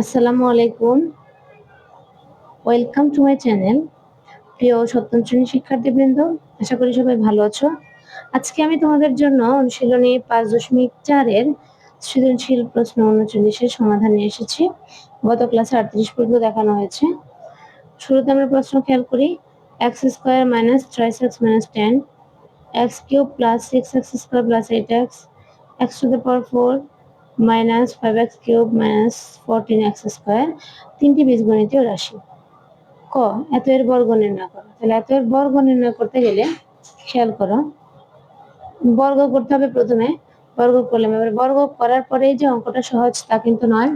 আসসালামু আলাইকুম। Welcome to my channel প্রিয় সপ্তম শ্রেণির শিক্ষার্থীবৃন্দ, আশা করি সবাই ভালো আছো। আজকে আমি তোমাদের জন্য অনুশীলনী পাঁচ দশমিক চারের সৃজনশীল প্রশ্ন উনচল্লিশের সমাধান নিয়ে এসেছি। গত ক্লাসে আটত্রিশ পর্যন্ত দেখানো হয়েছে। শুরুতে আমরা প্রশ্ন খেয়াল করি X square minus thrice X minus ten X cube plus six X square plus eight X X to the power four minus five X cube minus fourteen X square তিনটি বীজগণিতীয় রাশি। ক, এত এর বর্গ নির্ণয় করো। তাহলে এত এর বর্গ নির্ণয় করতে গেলে খেয়াল করো, বর্গ করতে হবে প্রথমে, বর্গ করলাম। এবার বর্গ করার পরেই যে অঙ্কটা সহজ তা কিন্তু নয়।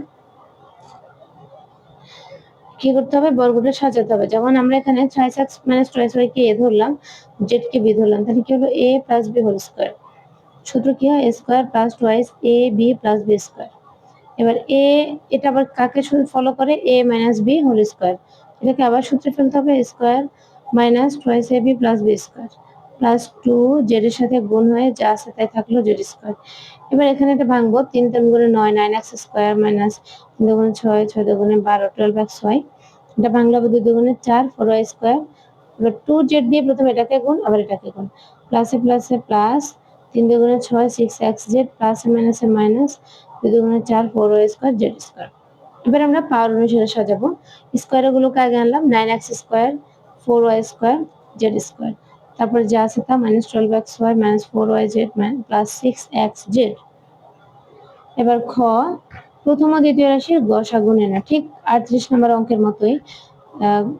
কি করতে হবে? বর্গটা সাজাতে হবে। যেমন আমরা এখানে ছয় এক্স মাইনাস ট্রাইস ওয়াই কে এ ধরলাম জেড কে বি ধরলাম, তাহলে কি হলো A plus B whole square সূত্র কি হয়? Square plus twice A B plus B square এবার এ এটা আবার কাকে ফলো করে? A minus B whole square এটাকে আবার সূত্রে ফেলতে হবে square minus twice A B plus B square plus two Z এর সাথে গুণ হয়ে যা আছে তাই থাকল জেড স্কোয়ার এবার এখানে এটা ভাঙবো, তিন তিন গুণে নয় নাইন এক্স স্কোয়ার মাইনাস তিন দুগুণে ছয় ছয় দুগুণে বারো টুয়েলভ এক্স ওয়াই এটা ভাঙলে হবে দুই দুগুণে চার ফোর ওয়াই স্কোয়ার এবার টু জেড দিয়ে প্রথমে এটাকে গুণ, আবার এটাকে গুণ। প্লাসে প্লাসে প্লাস তিন দুগুণে ছয় সিক্স এক্স জেড প্লাস মাইনাসে মাইনাস দুই দুগুণে চার four Y square Z square এবার আমরা পাওয়ার অনুসারে সাজাবো। স্কোয়ার গুলোকে আগে আনলাম nine X square four Y square Z square তারপরে যা আছে তা minus twelve X Y minus four Y Z plus six X Z এবার খ, প্রথম ও দ্বিতীয় রাশির গসাগু না ঠিক আটত্রিশ নম্বর অঙ্কের মতোই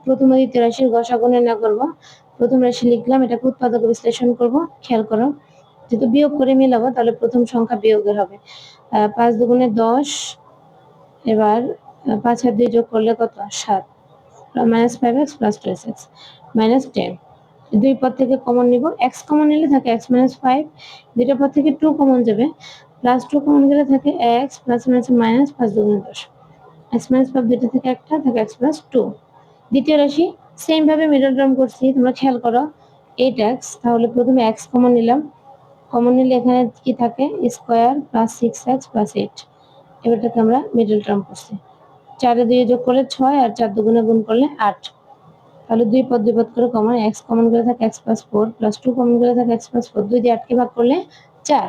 প্রথম ও দ্বিতীয় রাশির গসাগু না করব। প্রথম রাশি লিখলাম, এটাকে উৎপাদক বিশ্লেষণ করব। খেয়াল করো যেহেতু বিয়োগ করে মিলাবো, তাহলে প্রথম সংখ্যা বিয়োগের হবে। পাঁচ দুগুণে দশ, এবার পাঁচ হাত দুই যোগ করলে কত? সাত। Minus five X plus two X minus ten দুই পদ থেকে কমন নিব। এক্স কমন নিলে থাকে এক্স মাইনাস ফাইভ দুইটা পদ থেকে টু কমন যাবে। প্লাস টু কমন গেলে থাকে এক্স প্লাস মাইনাস মাইনাস পাঁচ দুগুণে দশ। এক্স মাইনাস ফাইভ দুইটা থেকে একটা, থাকে এক্স প্লাস টু দ্বিতীয় রাশি সেম ভাবে মিডল টার্ম করছি, তোমরা খেয়াল করো। এইট এক্স তাহলে প্রথমে এক্স কমন নিলাম। কমন নিলে এখানে কি থাকে? Square plus six X plus eight এবারটাকে আমরা মিডল টার্ম করছি। চারে দুই যোগ করলে ছয় আর চার দুগুণে গুণ করলে আট। তাহলে দুই পদ দুই পদ করে কমন এক্স কমন করে থাকে X plus four plus two common করে থাকে এক্স প্লাস ফোর দুই দিয়ে আটকে ভাগ করলে চার।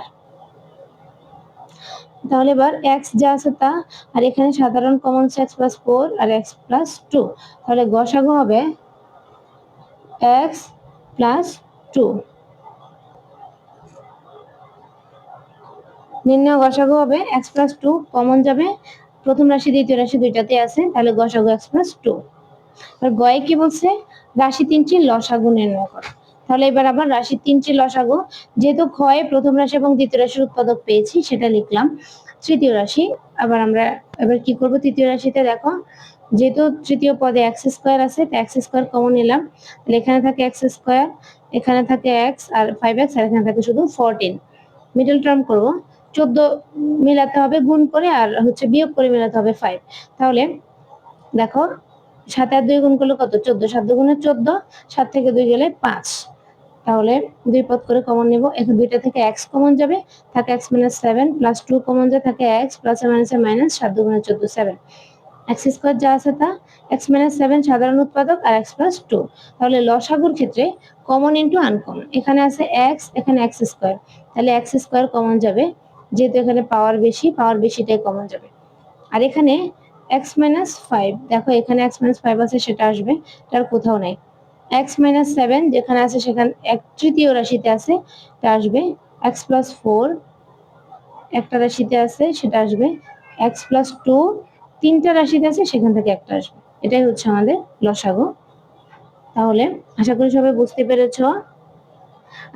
তাহলে এবার এক্স যা আছে তা, আর এখানে সাধারণ কমন এক্স প্লাস ফোর আর এক্স প্লাস টু তাহলে গসাগু হবে এক্স প্লাস টু নির্ণয় গসাগু হবে এক্স প্লাস টু কমন যাবে। প্রথম রাশি, দ্বিতীয় রাশি দুইটাতে আছে, তাহলে গসাগু এক্স প্লাস টু আর গয়ে কি বলছে? রাশি তিনটি লসাগু নির্ণয় করো। তাহলে এবার আবার রাশি তিনটি লসাগু, যেহেতু ক্ষয়ে প্রথম রাশি এবং দ্বিতীয় রাশির উৎপাদক পেয়েছি, সেটা লিখলাম। তৃতীয় রাশি, আবার আমরা এবার কি করব? তৃতীয় রাশিতে দেখো, যেহেতু তৃতীয় পদে এক্স স্কোয়ার আছে তো এক্স স্কোয়ার কমন নিলাম। তাহলে এখানে থাকে এক্স স্কোয়ার এখানে থাকে এক্স আর ফাইভ এক্স আর এখানে থাকে শুধু ফোরটিন মিডল টার্ম করব। চোদ্দ মেলাতে হবে গুণ করে আর হচ্ছে বিয়োগ করে মেলাতে হবে ফাইভ তাহলে দেখো, সাত আর দুই গুণ করলে কত? চোদ্দ। সাত দুগুণে চোদ্দ, সাত থেকে দুই গেলে পাঁচ। তাহলে দুই পদ করে কমন নিব। এখন দুইটা থেকে এক্স কমন যাবে, থাকে x minus seven plus two common যায়, থাকে এক্স প্লাস মাইনাস মাইনাস সাত দুগুণে চোদ্দ সেভেন এক্স স্কোয়ার যা আছে তা এক্স মাইনাস সেভেন সাধারণ উৎপাদক আর এক্স প্লাস টু তাহলে লসাগুর ক্ষেত্রে কমন ইন্টু আনকমন এখানে আছে এক্স এখানে এক্স স্কোয়ার তাহলে এক্স স্কোয়ার কমন যাবে যেহেতু এখানে পাওয়ার বেশি পাওয়ার বেশিটাই কমন যাবে। আর এখানে এক্স মাইনাস ফাইভ দেখো এখানে এক্স মাইনাস ফাইভ আছে, সেটা আসবে, তার কোথাও নাই। এক্স মাইনাস সেভেন যেখানে আছে, সেখানে, এক তৃতীয় রাশিতে আছে এটা আসবে এক্স প্লাস ফোর একটা রাশিতে আছে, সেটা আসবে এক্স প্লাস টু তিনটা রাশিতে আছে, সেখান থেকে একটা আসবে। এটাই হচ্ছে আমাদের লসাগু। তাহলে আশা করি সবাই বুঝতে পেরেছ।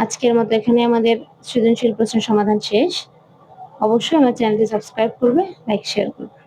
আজকের মতো এখানে আমাদের সৃজনশীল প্রশ্নের সমাধান শেষ। অবশ্যই আমার চ্যানেলটি সাবস্ক্রাইব করবে লাইক শেয়ার করবে।